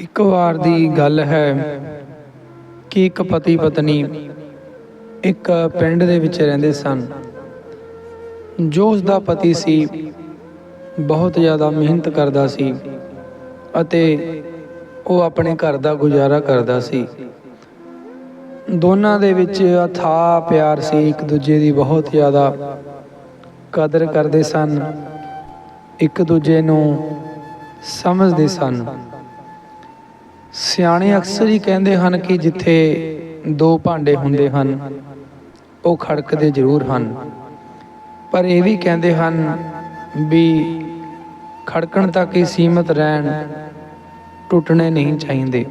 ਇੱਕ ਵਾਰ ਦੀ ਗੱਲ ਹੈ ਕਿ ਇੱਕ ਪਤੀ ਪਤਨੀ ਇੱਕ ਪਿੰਡ ਦੇ ਵਿੱਚ ਰਹਿੰਦੇ ਸਨ। ਜੋ ਉਸ ਦਾ ਪਤੀ ਸੀ, ਬਹੁਤ ਜ਼ਿਆਦਾ ਮਿਹਨਤ ਕਰਦਾ ਸੀ ਅਤੇ ਉਹ ਆਪਣੇ ਘਰ ਦਾ ਗੁਜ਼ਾਰਾ ਕਰਦਾ ਸੀ। ਦੋਨਾਂ ਦੇ ਵਿੱਚ ਅਥਾਹ ਪਿਆਰ ਸੀ, ਇੱਕ ਦੂਜੇ ਦੀ ਬਹੁਤ ਜ਼ਿਆਦਾ ਕਦਰ ਕਰਦੇ ਸਨ, ਇੱਕ ਦੂਜੇ ਨੂੰ ਸਮਝਦੇ ਸਨ। ਸਿਆਣੇ ਅਕਸਰ ਹੀ ਕਹਿੰਦੇ ਹਨ ਕਿ ਜਿੱਥੇ ਦੋ ਭਾਂਡੇ ਹੁੰਦੇ ਹਨ, ਉਹ ਖੜਕਦੇ ਜ਼ਰੂਰ ਹਨ। ਪਰ ਇਹ ਵੀ ਕਹਿੰਦੇ ਹਨ ਵੀ ਖੜਕਣ ਤੱਕ ਹੀ ਸੀਮਤ ਰਹਿਣ ਟੁੱਟਣੇ ਨਹੀਂ ਚਾਹੀਦੇ।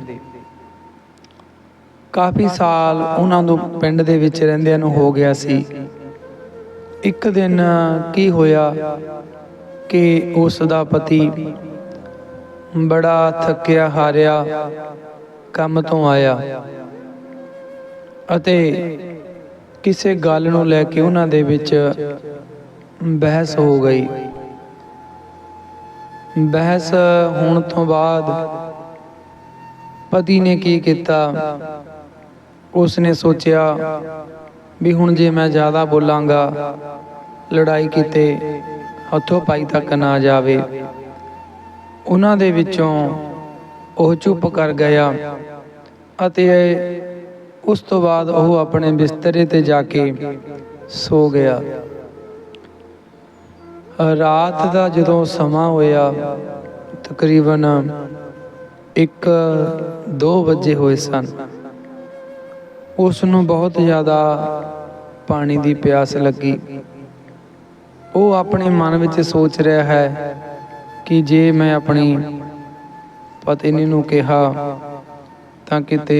ਕਾਫੀ ਸਾਲ ਉਹਨਾਂ ਨੂੰ ਪਿੰਡ ਦੇ ਵਿੱਚ ਰਹਿੰਦਿਆਂ ਨੂੰ ਹੋ ਗਿਆ ਸੀ। ਇੱਕ ਦਿਨ ਕੀ ਹੋਇਆ ਕਿ ਉਸ ਦਾ ਪਤੀ ਬੜਾ ਥੱਕਿਆ ਹਾਰਿਆ ਕੰਮ ਤੋਂ ਆਇਆ। ਅਤੇ ਕਿਸੇ ਗੱਲ ਨੂੰ ਲੈ ਕੇ ਉਹਨਾਂ ਦੇ ਵਿੱਚ ਬਹਿਸ ਹੋ ਗਈ। ਬਹਿਸ ਹੋਣ ਤੋਂ ਬਾਅਦ ਪਤੀ ਨੇ ਕੀ ਕੀਤਾ? ਉਸ ਨੇ ਸੋਚਿਆ ਵੀ ਹੁਣ ਜੇ ਮੈਂ ਜ਼ਿਆਦਾ ਬੋਲਾਂਗਾ, ਲੜਾਈ ਕਿਤੇ ਹੱਥੋਂ ਪਾਈ ਤੱਕ ਨਾ ਜਾਵੇ। ਉਹਨਾਂ ਦੇ ਵਿੱਚੋਂ ਉਹ ਚੁੱਪ ਕਰ ਗਿਆ ਅਤੇ ਉਸ ਤੋਂ ਬਾਅਦ ਉਹ ਆਪਣੇ ਬਿਸਤਰੇ ਤੇ ਜਾ ਕੇ ਸੋ ਗਿਆ। ਰਾਤ ਦਾ ਜਦੋਂ ਸਮਾਂ ਹੋਇਆ, ਤਕਰੀਬਨ 1 2 ਵਜੇ ਹੋਏ ਸਨ। ਉਸ ਨੂੰ ਬਹੁਤ ਜ਼ਿਆਦਾ ਪਾਣੀ ਦੀ ਪਿਆਸ ਲੱਗੀ। ਉਹ ਆਪਣੇ ਮਨ ਵਿੱਚ ਸੋਚ ਰਿਹਾ ਹੈ ਕਿ ਜੇ ਮੈਂ ਆਪਣੀ ਪਤਨੀ ਨੂੰ ਕਿਹਾ ਤਾਂ ਕਿਤੇ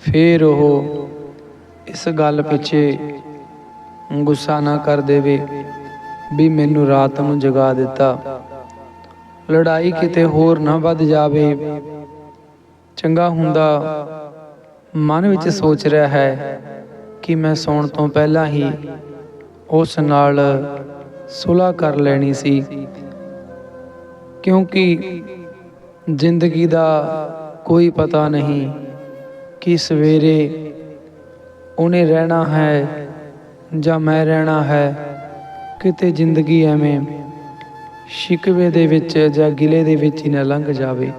ਫੇਰ ਉਹ ਇਸ ਗੱਲ ਪਿੱਛੇ ਗੁੱਸਾ ਨਾ ਕਰ ਦੇਵੇ ਵੀ ਮੈਨੂੰ ਰਾਤ ਨੂੰ ਜਗਾ ਦਿੱਤਾ। ਲੜਾਈ ਕਿਤੇ ਹੋਰ ਨਾ ਵੱਧ ਜਾਵੇ। ਚੰਗਾ ਹੁੰਦਾ ਮਨ ਵਿੱਚ ਸੋਚ ਰਿਹਾ ਹੈ ਕਿ ਮੈਂ ਸੌਣ ਤੋਂ ਪਹਿਲਾਂ ਹੀ ਉਸ ਨਾਲ ਸੁਲ੍ਹਾ ਕਰ ਲੈਣੀ ਸੀ। ਕਿਉਂਕਿ ਜ਼ਿੰਦਗੀ ਦਾ ਕੋਈ ਪਤਾ ਨਹੀਂ ਕਿ ਸਵੇਰੇ ਉਹਨੇ ਰਹਿਣਾ ਹੈ ਜਾਂ ਮੈਂ ਰਹਿਣਾ ਹੈ। ਕਿਤੇ ਜ਼ਿੰਦਗੀ ਐਵੇਂ ਸ਼ਿਕਵੇ ਦੇ ਵਿੱਚ ਜਾਂ ਗਿਲੇ ਦੇ ਵਿੱਚ ਹੀ ਨਾ ਲੰਘ ਜਾਵੇ।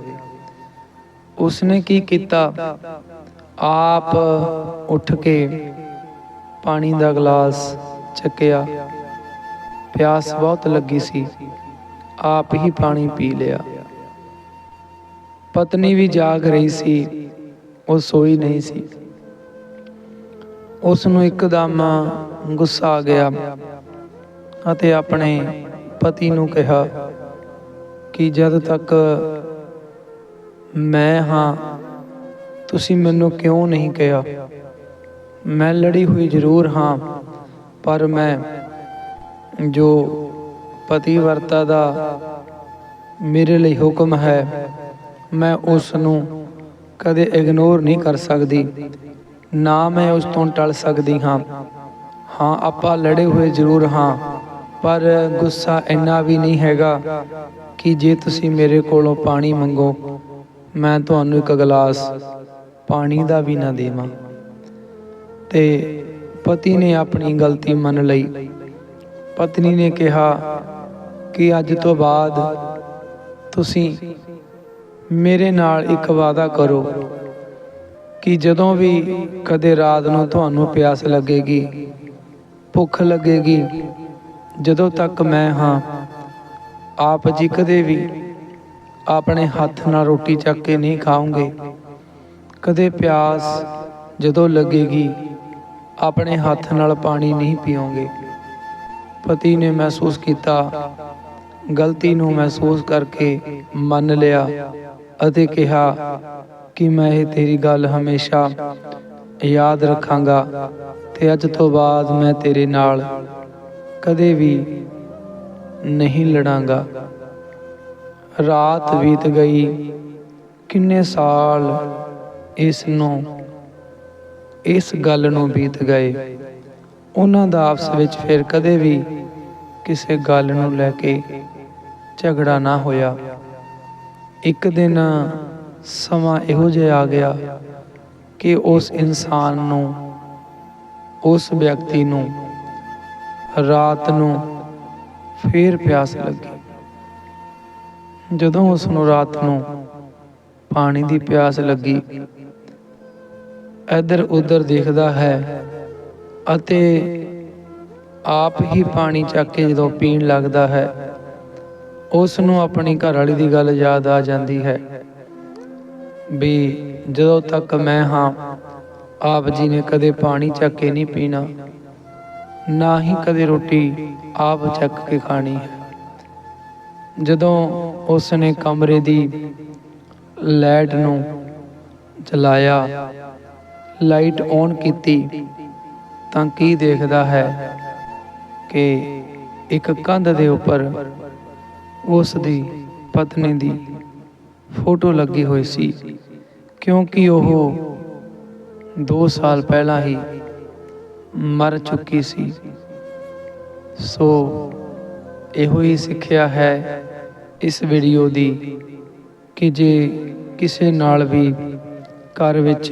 ਉਸਨੇ ਕੀ ਕੀਤਾ? ਆਪ ਉੱਠ ਕੇ ਪਾਣੀ ਦਾ ਗਲਾਸ ਚੱਕਿਆ। ਪਿਆਸ ਬਹੁਤ ਲੱਗੀ ਸੀ। ਆਪ ਹੀ ਪਾਣੀ ਪੀ ਲਿਆ। ਪਤਨੀ ਵੀ ਜਾਗ ਰਹੀ ਸੀ, ਉਹ ਸੋਈ ਨਹੀਂ ਸੀ। ਉਸ ਨੂੰ ਇੱਕਦਮ ਗੁੱਸਾ ਆ ਗਿਆ ਅਤੇ ਆਪਣੇ ਪਤੀ ਨੂੰ ਕਿਹਾ ਕਿ ਜਦ ਤੱਕ ਮੈਂ ਹਾਂ, ਤੁਸੀਂ ਮੈਨੂੰ ਕਿਉਂ ਨਹੀਂ ਕਿਹਾ? ਮੈਂ ਲੜੀ ਹੋਈ ਜ਼ਰੂਰ ਹਾਂ, ਪਰ ਮੈਂ ਜੋ ਪਤੀ ਵਰਤਾ ਦਾ ਮੇਰੇ ਲਈ ਹੁਕਮ ਹੈ, ਮੈਂ ਉਸ ਨੂੰ ਕਦੇ ਇਗਨੋਰ ਨਹੀਂ ਕਰ ਸਕਦੀ, ਨਾ ਮੈਂ ਉਸ ਤੋਂ ਟਲ ਸਕਦੀ ਹਾਂ। ਹਾਂ, ਆਪਾਂ ਲੜੇ ਹੋਏ ਜ਼ਰੂਰ ਹਾਂ, ਪਰ ਗੁੱਸਾ ਇੰਨਾ ਵੀ ਨਹੀਂ ਹੈਗਾ ਕਿ ਜੇ ਤੁਸੀਂ ਮੇਰੇ ਕੋਲੋਂ ਪਾਣੀ ਮੰਗੋ, ਮੈਂ ਤੁਹਾਨੂੰ ਇੱਕ ਗਲਾਸ ਪਾਣੀ ਦਾ ਵੀ ਨਾ ਦੇਵਾਂ। ਤੇ ਪਤੀ ਨੇ ਆਪਣੀ ਗਲਤੀ ਮੰਨ ਲਈ। ਪਤਨੀ ਨੇ ਕਿਹਾ ਕਿ ਅੱਜ ਤੋਂ ਬਾਅਦ ਤੁਸੀਂ ਮੇਰੇ ਨਾਲ ਇੱਕ ਵਾਅਦਾ ਕਰੋ ਕਿ ਜਦੋਂ ਵੀ ਕਦੇ ਰਾਤ ਨੂੰ ਤੁਹਾਨੂੰ ਪਿਆਸ ਲੱਗੇਗੀ, ਭੁੱਖ ਲੱਗੇਗੀ, ਜਦੋਂ ਤੱਕ ਮੈਂ ਹਾਂ, ਆਪ ਜੀ ਕਦੇ ਵੀ ਆਪਣੇ ਹੱਥ ਨਾਲ ਰੋਟੀ ਚੱਕ ਕੇ ਨਹੀਂ ਖਾਓਗੇ। ਕਦੇ ਪਿਆਸ ਜਦੋਂ ਲੱਗੇਗੀ, ਆਪਣੇ ਹੱਥ ਨਾਲ ਪਾਣੀ ਨਹੀਂ ਪੀਓਗੇ। ਪਤੀ ਨੇ ਮਹਿਸੂਸ ਕੀਤਾ ਗਲਤੀ ਨੂੰ ਮਹਿਸੂਸ ਕਰਕੇ ਮੰਨ ਲਿਆ ਅਤੇ ਕਿਹਾ ਕਿ ਮੈਂ ਇਹ ਤੇਰੀ ਗੱਲ ਹਮੇਸ਼ਾ ਯਾਦ ਰੱਖਾਂਗਾ ਤੇ ਅੱਜ ਤੋਂ ਬਾਅਦ ਮੈਂ ਤੇਰੇ ਨਾਲ ਕਦੇ ਵੀ ਨਹੀਂ ਲੜਾਂਗਾ। ਰਾਤ ਬੀਤ ਗਈ। ਕਿੰਨੇ ਸਾਲ ਇਸ ਨੂੰ, ਇਸ ਗੱਲ ਨੂੰ ਬੀਤ ਗਏ। ਉਹਨਾਂ ਦਾ ਆਪਸ ਵਿੱਚ ਫਿਰ ਕਦੇ ਵੀ ਕਿਸੇ ਗੱਲ ਨੂੰ ਲੈ ਕੇ ਝਗੜਾ ਨਾ ਹੋਇਆ। ਇੱਕ ਦਿਨ ਸਮਾਂ ਇਹੋ ਜਿਹਾ ਆ ਗਿਆ ਕਿ ਉਸ ਇਨਸਾਨ ਨੂੰ, ਉਸ ਵਿਅਕਤੀ ਨੂੰ ਰਾਤ ਨੂੰ ਫੇਰ ਪਿਆਸ ਲੱਗੀ। ਜਦੋਂ ਉਸ ਨੂੰ ਰਾਤ ਨੂੰ ਪਾਣੀ ਦੀ ਪਿਆਸ ਲੱਗੀ, ਇੱਧਰ ਉੱਧਰ ਦੇਖਦਾ ਹੈ ਅਤੇ ਆਪ ਹੀ ਪਾਣੀ ਚੱਕ ਕੇ ਜਦੋਂ ਪੀਣ ਲੱਗਦਾ ਹੈ ਉਸ ਨੂੰ ਆਪਣੀ ਘਰ ਵਾਲੀ ਦੀ ਗੱਲ ਯਾਦ ਆ ਜਾਂਦੀ ਹੈ ਵੀ ਜਦੋਂ ਤੱਕ ਮੈਂ ਹਾਂ, ਆਪ ਜੀ ਨੇ ਕਦੇ ਪਾਣੀ ਚੱਕ ਕੇ ਨਹੀਂ ਪੀਣਾ, ਨਾ ਹੀ ਕਦੇ ਰੋਟੀ ਆਪ ਚੱਕ ਕੇ ਖਾਣੀ ਜਦੋਂ ਉਸ ਨੇ ਕਮਰੇ ਦੀ ਲਾਈਟ ਨੂੰ ਚਲਾਇਆ ਲਾਈਟ ਔਨ ਕੀਤੀ, ਤਾਂ ਕੀ ਦੇਖਦਾ ਹੈ ਕਿ ਇੱਕ ਕੰਧ ਦੇ ਉੱਪਰ ਉਸ ਦੀ ਪਤਨੀ ਦੀ ਫੋਟੋ ਲੱਗੀ ਹੋਈ ਸੀ, ਕਿਉਂਕਿ ਉਹ 2 ਸਾਲ ਪਹਿਲਾਂ ਹੀ ਮਰ ਚੁੱਕੀ ਸੀ। ਸੋ ਇਹੋ ਹੀ ਸਿੱਖਿਆ ਹੈ ਇਸ ਵੀਡੀਓ ਦੀ ਕਿ ਜੇ ਕਿਸੇ ਨਾਲ ਵੀ ਘਰ ਵਿੱਚ,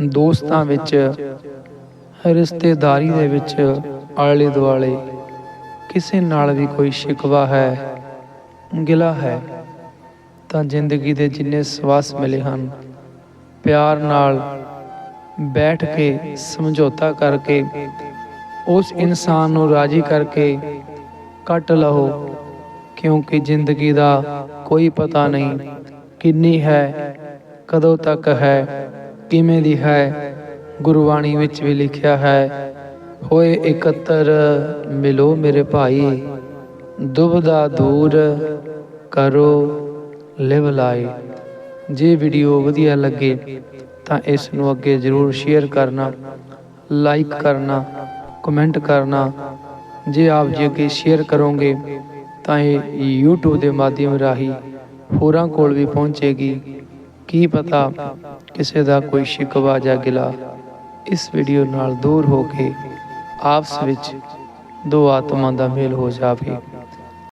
ਦੋਸਤਾਂ ਵਿੱਚ, ਰਿਸ਼ਤੇਦਾਰੀ ਦੇ ਵਿੱਚ ਆਲੇ ਦੁਆਲੇ ਕਿਸੇ ਨਾਲ ਵੀ ਕੋਈ ਸ਼ਿਕਵਾ ਹੈ, ਗਿਲਾ ਹੈ, ਤਾਂ ਜ਼ਿੰਦਗੀ ਦੇ ਜਿੰਨੇ ਸਵਾਸ ਮਿਲੇ ਹਨ, ਪਿਆਰ ਨਾਲ ਬੈਠ ਕੇ ਸਮਝੌਤਾ ਕਰਕੇ, ਉਸ ਇਨਸਾਨ ਨੂੰ ਰਾਜੀ ਕਰਕੇ ਕੱਟ ਲਓ ਕਿਉਂਕਿ ਜ਼ਿੰਦਗੀ ਦਾ ਕੋਈ ਪਤਾ ਨਹੀਂ ਕਿੰਨੀ ਹੈ, ਕਦੋਂ ਤੱਕ ਹੈ, ਕਿਵੇਂ ਦੀ ਹੈ, ਗੁਰਬਾਣੀ ਵਿੱਚ ਵੀ ਲਿਖਿਆ ਹੈ ਹੋਏ ਇਕੱਤਰ, ਮਿਲੋ ਮੇਰੇ ਭਾਈ। ਦੁਬਦਾ ਦੂਰ ਕਰੋ, ਲਿਵ ਲਾਏ ਜੇ ਵੀਡੀਓ ਵਧੀਆ ਲੱਗੇ, ਤਾਂ ਇਸ ਨੂੰ ਅੱਗੇ ਜ਼ਰੂਰ ਸ਼ੇਅਰ ਕਰਨਾ ਲਾਈਕ ਕਰਨਾ ਕਮੈਂਟ ਕਰਨਾ। ਜੇ ਆਪ ਜੀ ਅੱਗੇ ਸ਼ੇਅਰ ਕਰੋਗੇ, ਤਾਂ ਇਹ YouTube ਦੇ ਮਾਧਿਅਮ ਰਾਹੀਂ ਹੋਰਾਂ ਕੋਲ ਵੀ ਪਹੁੰਚੇਗੀ। ਕੀ ਪਤਾ ਕਿਸੇ ਦਾ ਕੋਈ ਸ਼ਿਕਵਾ ਜਾਂ ਗਿਲਾ ਇਸ ਵੀਡੀਓ ਨਾਲ ਦੂਰ ਹੋ ਕੇ ਆਪਸ ਵਿੱਚ ਦੋ ਆਤਮਾ ਦਾ ਮੇਲ ਹੋ ਜਾਵੇ।